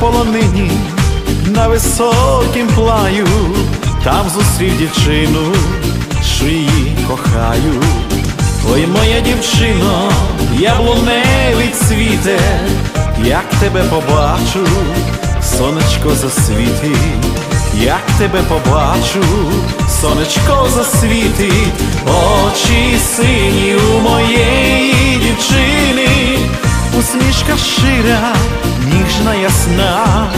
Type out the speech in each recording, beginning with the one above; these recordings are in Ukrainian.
полонині, на високім плаю, там зустрів дівчину, що її кохаю. Ой, моя дівчино, яблуневий цвіте, як тебе побачу, сонечко засвітить, як тебе побачу, сонечко засвітить, очі сині у моєї усмішка шира, ніжна ясна,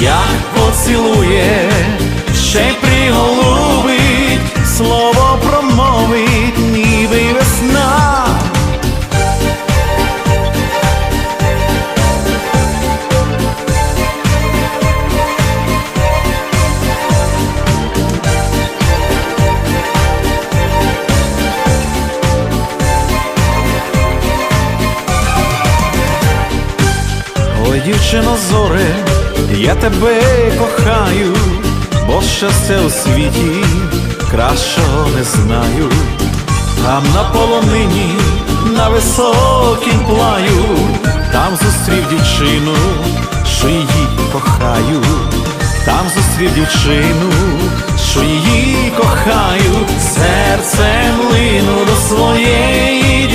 як поцілує, Ой, дівчино зоре, я тебе кохаю, бо щастя у світі кращого не знаю. Там на полонині, на високім плаю, там зустрів дівчину, що її кохаю, там зустрів дівчину, що її кохаю, серцем лину до своєї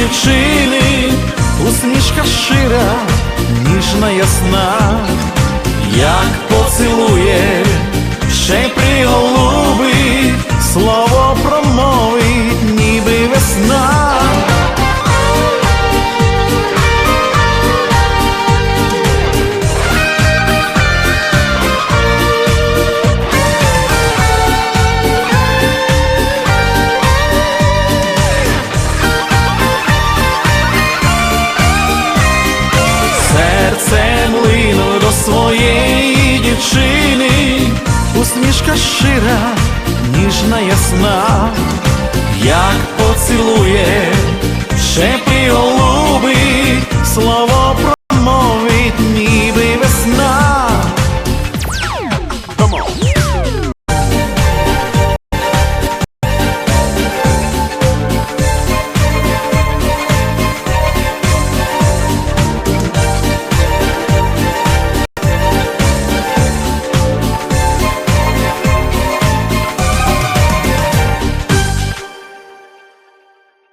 своєї дівчини, усмішка щира, ніжна ясна, як поцілує, шепі голуби слово